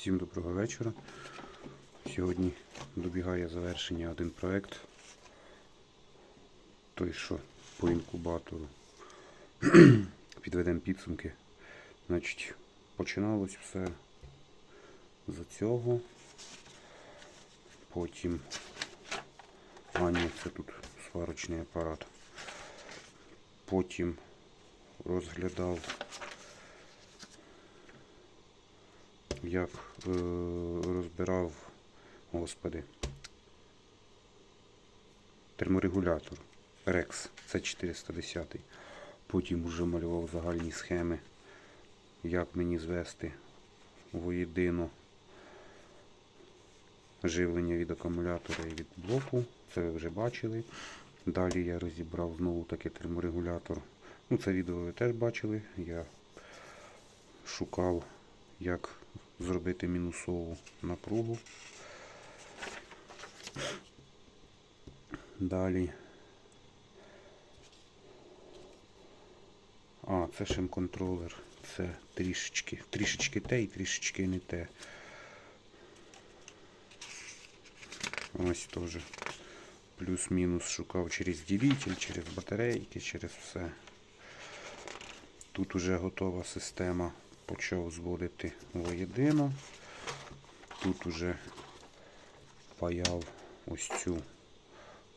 Всім доброго вечора. Сьогодні добігає завершення один проект. Той, що по інкубатору. Підведемо підсумки. Значить, починалось все з цього. Потім. А, ні, це тут сварочний апарат. Потім розглядав як е, розбирав, господи, терморегулятор Rex, це 410. Потім вже малював загальні схеми, як мені звести воєдино живлення від акумулятора і від блоку. Це ви вже бачили. Далі я розібрав знову таки терморегулятор. Ну, це відео ви теж бачили. Я шукав, як зробити мінусову напругу. Далі. А, це шим-контролер. Це трішечки, трішечки те і трішечки не те. Ось теж плюс-мінус шукав через ділитель, через батарейки, через все. Тут уже готова система. Почав зводити воєдино. Тут уже паяв ось цю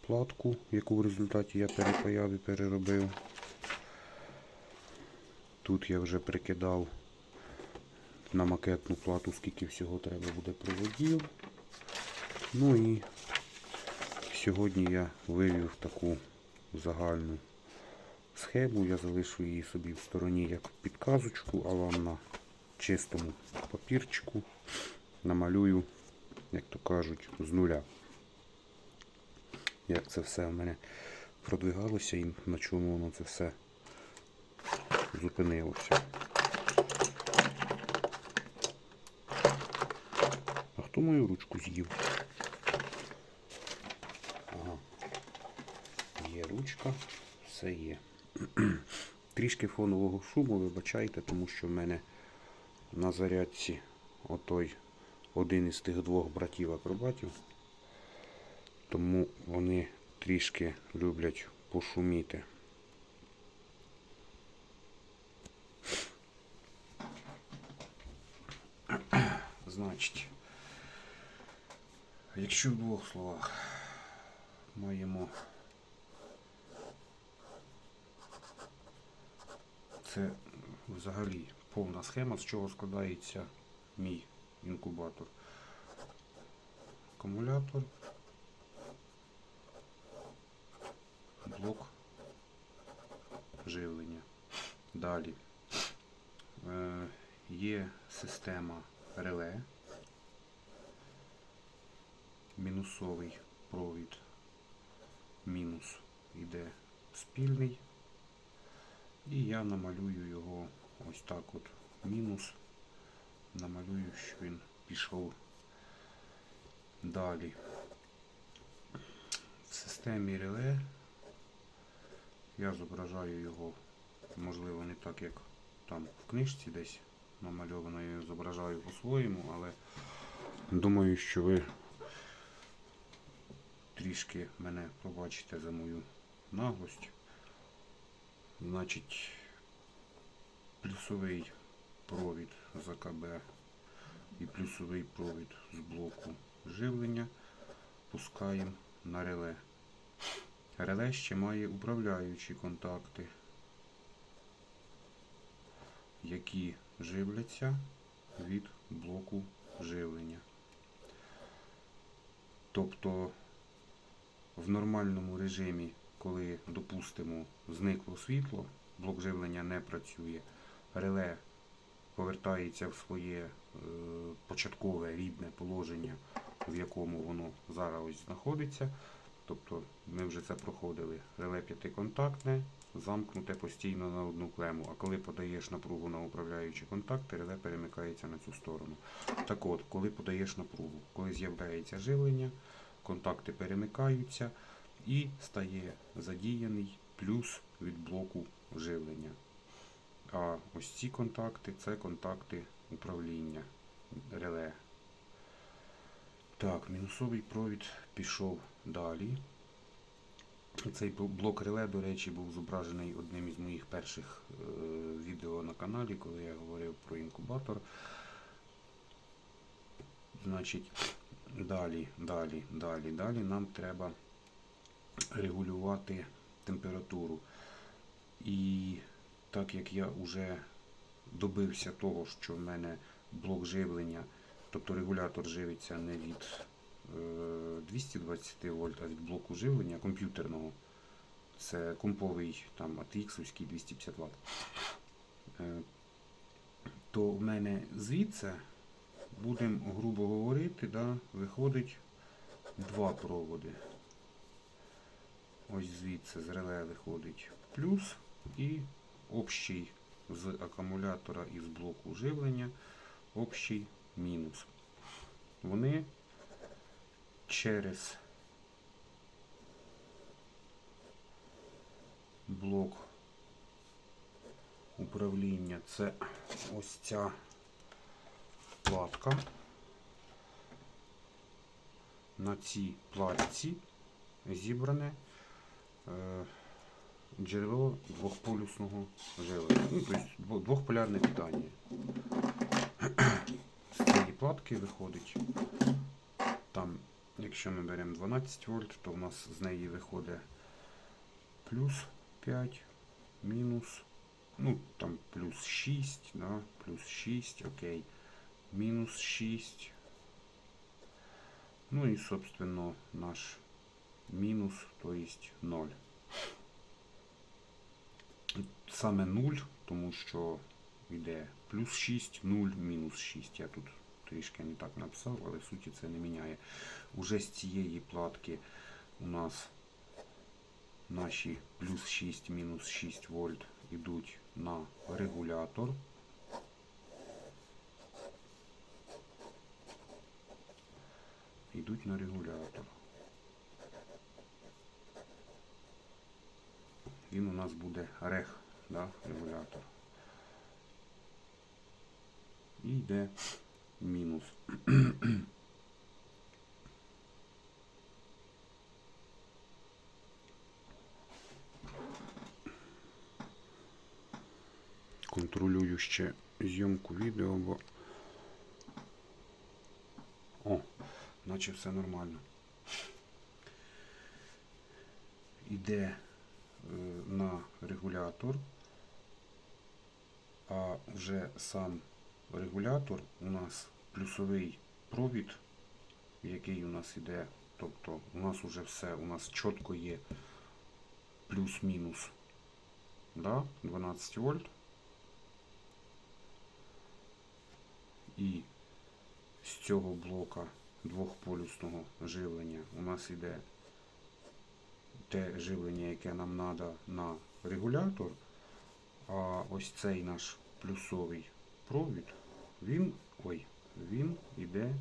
платку, яку в результаті я перепаяв і переробив. Тут я вже прикидав на макетну плату, скільки всього треба буде проводів. Ну і сьогодні я вивів таку загальну схему. Я залишу її собі в стороні як підказочку, а вам на чистому папірчику намалюю, як то кажуть, з нуля. Як це все в мене продвигалося і на чому воно це все зупинилося. А хто мою ручку з'їв? Ага. Є ручка, все є. Трішки фонового шуму, вибачайте, тому що в мене на зарядці отой один із тих двох братів-акробатів. Тому вони трішки люблять пошуміти. Значить, якщо в двох словах маємо це взагалі повна схема, з чого складається мій інкубатор. Акумулятор, блок живлення. Далі е, є система реле, мінусовий провід, мінус іде спільний. І я намалюю його ось так от мінус. Намалюю, що він пішов далі. В системі реле я зображаю його, можливо, не так, як там в книжці десь намальовано, я зображаю по-своєму, але думаю, що ви трішки мене побачите за мою наглость. Значить, плюсовий провід з АКБ і плюсовий провід з блоку живлення пускаємо на реле. Реле ще має управляючі контакти, які живляться від блоку живлення. Тобто в нормальному режимі коли, допустимо, зникло світло, блок живлення не працює, реле повертається в своє е, початкове рідне положення, в якому воно зараз знаходиться. Тобто ми вже це проходили. Реле п'ятиконтактне, замкнуте постійно на одну клему. А коли подаєш напругу на управляючі контакти, реле перемикається на цю сторону. Так от, коли подаєш напругу, коли з'являється живлення, контакти перемикаються і стає задіяний плюс від блоку живлення. А ось ці контакти це контакти управління. реле. Так, мінусовий провід пішов далі. Цей блок реле, до речі, був зображений одним із моїх перших е, відео на каналі, коли я говорив про інкубатор. Значить, далі, далі, далі, далі нам треба регулювати температуру. І так як я вже добився того, що в мене блок живлення, тобто регулятор живиться не від е, 220 вольт, а від блоку живлення комп'ютерного. Це комповий там ATX 250 Вт. Е, То в мене звідси, будемо грубо говорити, да, виходить два проводи. Ось звідси з реле виходить плюс і общий з акумулятора і з блоку живлення общий мінус. Вони через блок управління це ось ця платка. На цій платці зібране джерело двохполюсного живлення. Ну, тобто двохполярне питання. З цієї платки виходить. Там, якщо ми беремо 12 вольт, то в нас з неї виходить плюс 5, мінус, ну там плюс 6, да, плюс 6, окей, мінус 6. Ну і, собственно, наш мінус, то есть 0. Саме 0, тому що йде плюс 6, 0, мінус 6. Я тут трішки не так написав, але в суті це не міняє. Уже з цієї платки у нас наші плюс 6, мінус 6 вольт йдуть на регулятор. Йдуть на регулятор. Він у нас буде рех, да, регулятор. І йде мінус. Контролюю ще зйомку відео, бо. О, наче все нормально. Іде на регулятор, а вже сам регулятор у нас плюсовий провід, який у нас іде, тобто у нас вже все, у нас чітко є плюс-мінус да, 12 вольт. І з цього блока двохполюсного живлення у нас іде те живлення, яке нам треба на регулятор. А ось цей наш плюсовий провід, він, ой, він іде.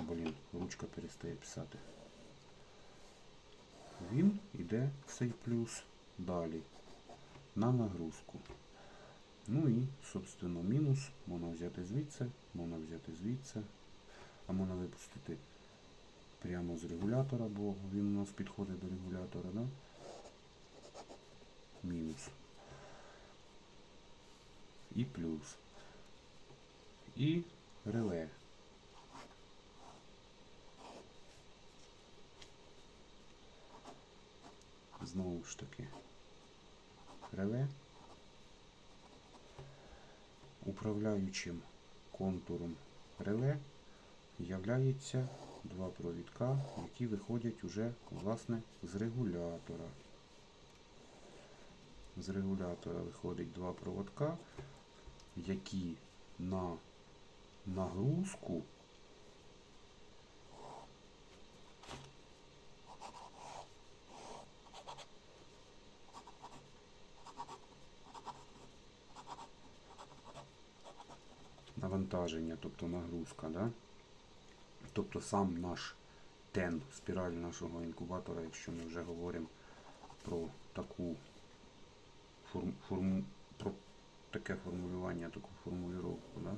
Блін, ручка перестає писати. Він іде цей плюс далі на нагрузку. Ну і, собственно, мінус можна взяти звідси, можна взяти звідси, а можна випустити прямо з регулятора, бо він у нас підходить до регулятора, да? Мінус. І плюс. І реле. Знову ж таки. Реле. Управляючим контуром реле являється два провідка, які виходять уже власне з регулятора. З регулятора виходить два проводка, які на нагрузку навантаження, тобто нагрузка, да? Тобто сам наш тен, спіраль нашого інкубатора, якщо ми вже говоримо про таку форму, форму про таке формулювання, таку формулювання. Да?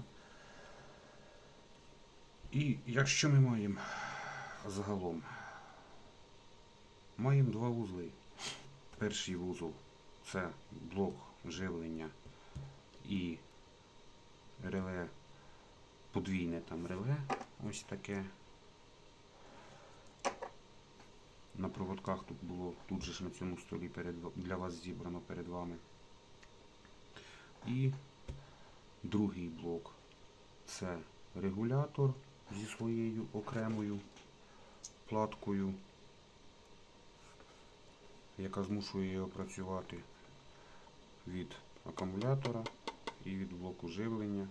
І якщо ми маємо загалом, маємо два вузли. Перший вузол це блок живлення і реле, подвійне там реле, ось таке. На проводках тут було, тут же ж на цьому столі перед, для вас зібрано перед вами. І другий блок це регулятор зі своєю окремою платкою, яка змушує його працювати від акумулятора і від блоку живлення.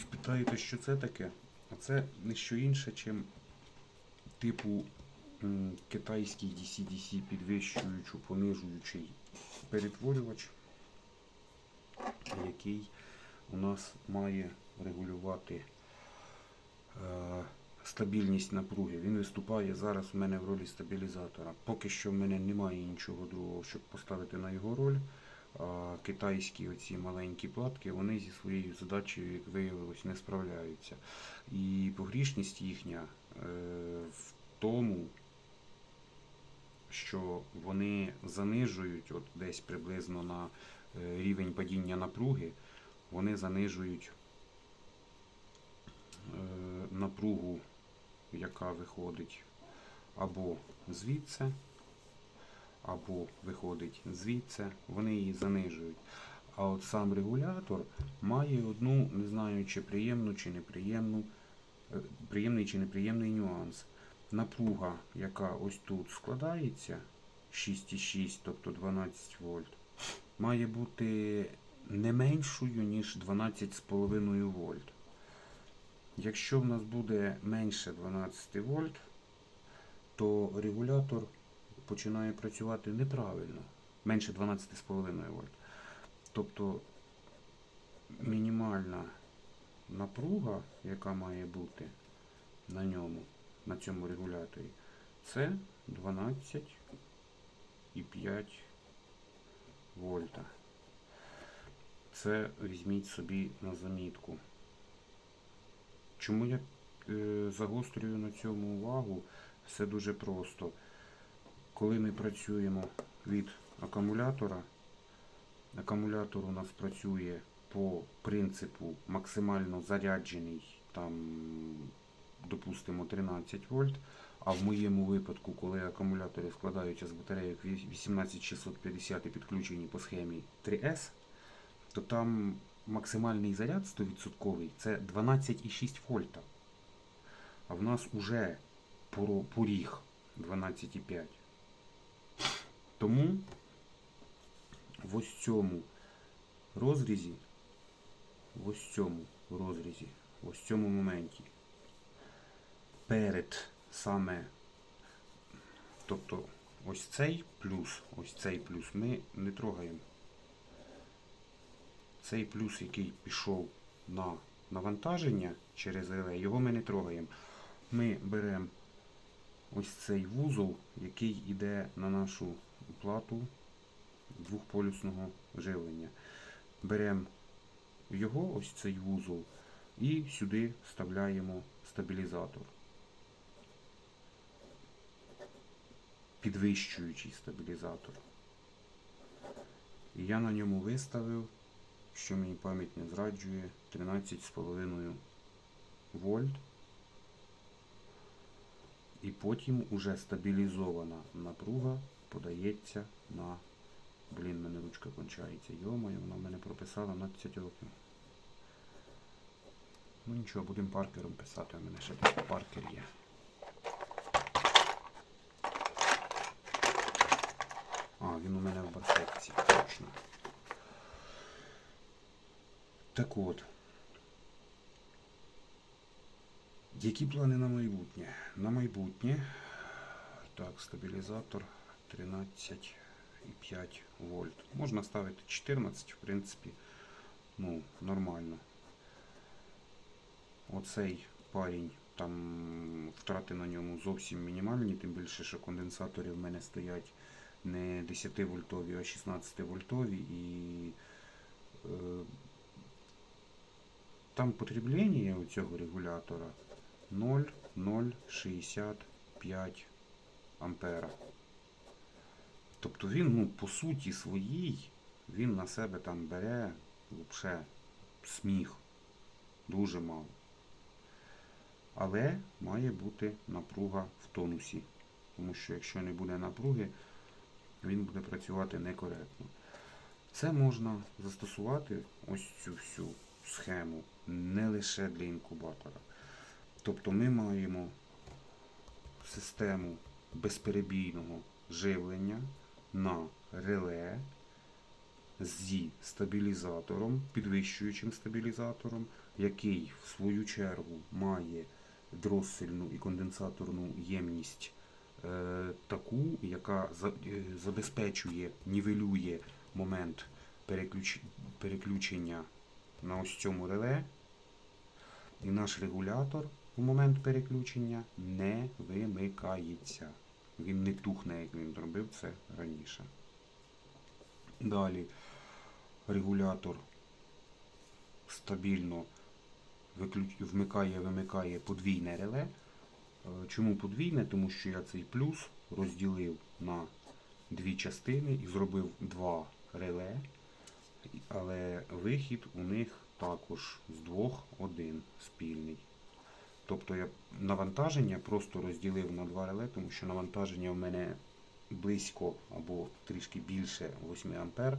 Спитаєте, що це таке? А це не що інше, чим типу китайський DC-DC підвищуючи, понижуючий перетворювач, який у нас має регулювати е, стабільність напруги. Він виступає зараз у мене в ролі стабілізатора. Поки що в мене немає нічого другого, щоб поставити на його роль. Китайські оці маленькі платки, вони зі своєю задачею, як виявилось, не справляються. І погрішність їхня е, в тому, що вони занижують от десь приблизно на е, рівень падіння напруги, вони занижують е, напругу, яка виходить або звідси, або виходить звідси, вони її занижують. А от сам регулятор має одну, не знаю, чи приємну, чи неприємну, е, приємний чи неприємний нюанс. Напруга, яка ось тут складається, 6,6, тобто 12 вольт, має бути не меншою, ніж 12,5 вольт. Якщо в нас буде менше 12 вольт, то регулятор починає працювати неправильно. Менше 12,5 вольт. Тобто мінімальна напруга, яка має бути на ньому, на цьому регуляторі, це 12,5 вольта. Це візьміть собі на замітку. Чому я е, загострюю на цьому увагу? Все дуже просто. Коли ми працюємо від акумулятора, акумулятор у нас працює по принципу максимально заряджений, там, допустимо, 13 вольт. А в моєму випадку, коли акумулятори складаються з батарейок 18650 і підключені по схемі 3S, то там максимальний заряд 100% це 12,6 вольта. А в нас уже поріг 12,5. Тому в ось цьому розрізі, в ось цьому розрізі, в ось цьому моменті, перед саме, тобто ось цей плюс, ось цей плюс ми не трогаємо. Цей плюс, який пішов на навантаження через реле, його ми не трогаємо. Ми беремо ось цей вузол, який йде на нашу плату двохполюсного живлення. Беремо його, ось цей вузол, і сюди вставляємо стабілізатор. Підвищуючий стабілізатор. І я на ньому виставив, що мені пам'ять не зраджує, 13,5 вольт. І потім уже стабілізована напруга подається на... Блін, мене ручка кончається. Йомаю, вона в мене прописала на 10 років. Ну нічого, будемо паркером писати, у мене ще такий паркер є. А, він у мене в барсетці, точно. Так от. Які плани на майбутнє? На майбутнє. Так, стабілізатор 13,5 вольт. Можна ставити 14, в принципі, ну, нормально. Оцей парень, там втрати на ньому зовсім мінімальні, тим більше, що конденсатори в мене стоять не 10 вольтові, а 16 вольтові і е, там потреблення у цього регулятора 0,065 ампера. Тобто він, ну, по суті своїй, він на себе там бере взагалі сміх. Дуже мало. Але має бути напруга в тонусі. Тому що якщо не буде напруги, він буде працювати некоректно. Це можна застосувати ось цю всю схему не лише для інкубатора. Тобто ми маємо систему безперебійного живлення на реле зі стабілізатором, підвищуючим стабілізатором, який в свою чергу має дроссельну і конденсаторну ємність е, таку, яка е, забезпечує, нівелює момент переключ- переключення на ось цьому реле. І наш регулятор в момент переключення не вимикається. Він не тухне, як він робив це раніше. Далі регулятор стабільно вмикає, вимикає подвійне реле. Е, Чому подвійне? Тому що я цей плюс розділив на дві частини і зробив два реле, але вихід у них також з двох один спільний. Тобто я навантаження просто розділив на два реле, тому що навантаження в мене близько або трішки більше 8 ампер.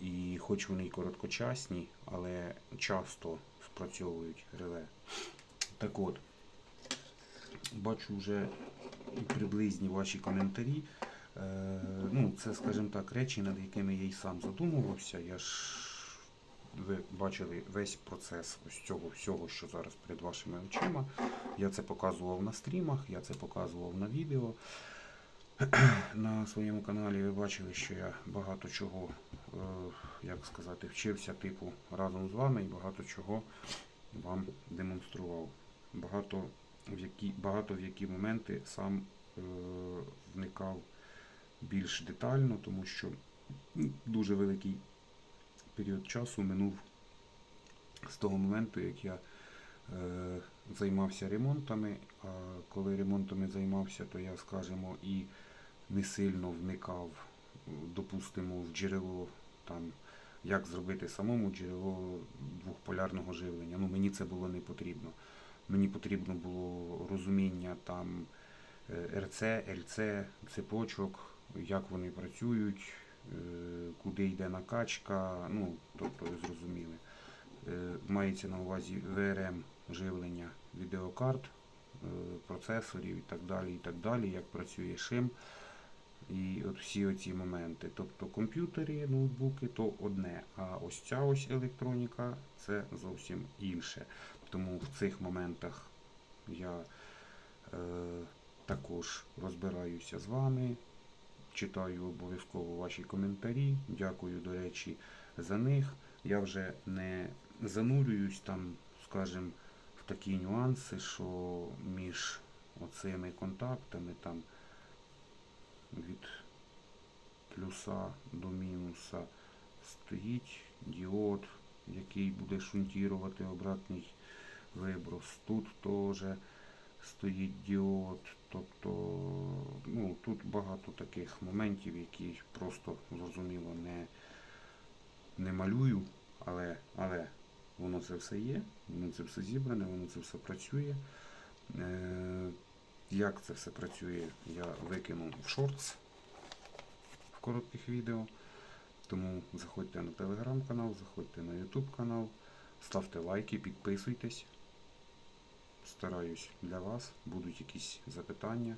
І хоч вони й короткочасні, але часто спрацьовують реле. Так от, бачу вже приблизні ваші коментарі. Е, ну, це, скажімо так, речі, над якими я й сам задумувався. Я ж ви бачили весь процес ось цього всього, що зараз перед вашими очима. Я це показував на стрімах, я це показував на відео. На своєму каналі ви бачили, що я багато чого, е, як сказати, вчився типу разом з вами і багато чого вам демонстрував. Багато в які, багато в які моменти сам е, вникав більш детально, тому що ну, дуже великий період часу минув з того моменту, як я е, займався ремонтами. А коли ремонтами займався, то я, скажімо, і не сильно вникав, допустимо, в джерело там, як зробити самому джерело двохполярного живлення. Ну, мені це було не потрібно. Мені потрібно було розуміння там е, РЦ, ЛЦ, цепочок, як вони працюють, куди йде накачка, ну, тобто ви зрозуміли. Е, Мається на увазі ВРМ живлення відеокарт, е, процесорів і так далі, і так далі, як працює шим. І от всі оці моменти. Тобто комп'ютери, ноутбуки то одне, а ось ця ось електроніка це зовсім інше. Тому в цих моментах я е, також розбираюся з вами, читаю обов'язково ваші коментарі. Дякую, до речі, за них. Я вже не занурююсь там, скажімо, в такі нюанси, що між оцими контактами там від плюса до мінуса стоїть діод, який буде шунтувати обратний виброс. Тут теж стоїть діод. Тобто, ну, тут багато таких моментів, які просто зрозуміло не, не малюю, але, але воно це все є, воно це все зібране, воно це все працює. Е, як це все працює, я викину в шортс в коротких відео. Тому заходьте на телеграм-канал, заходьте на ютуб канал, ставте лайки, підписуйтесь. Стараюсь для вас. Будуть якісь запитання.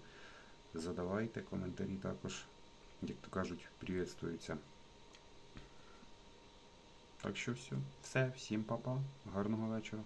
Задавайте коментарі також, як то кажуть, приветствуються. Так що все. Все, всім па-па, гарного вечора.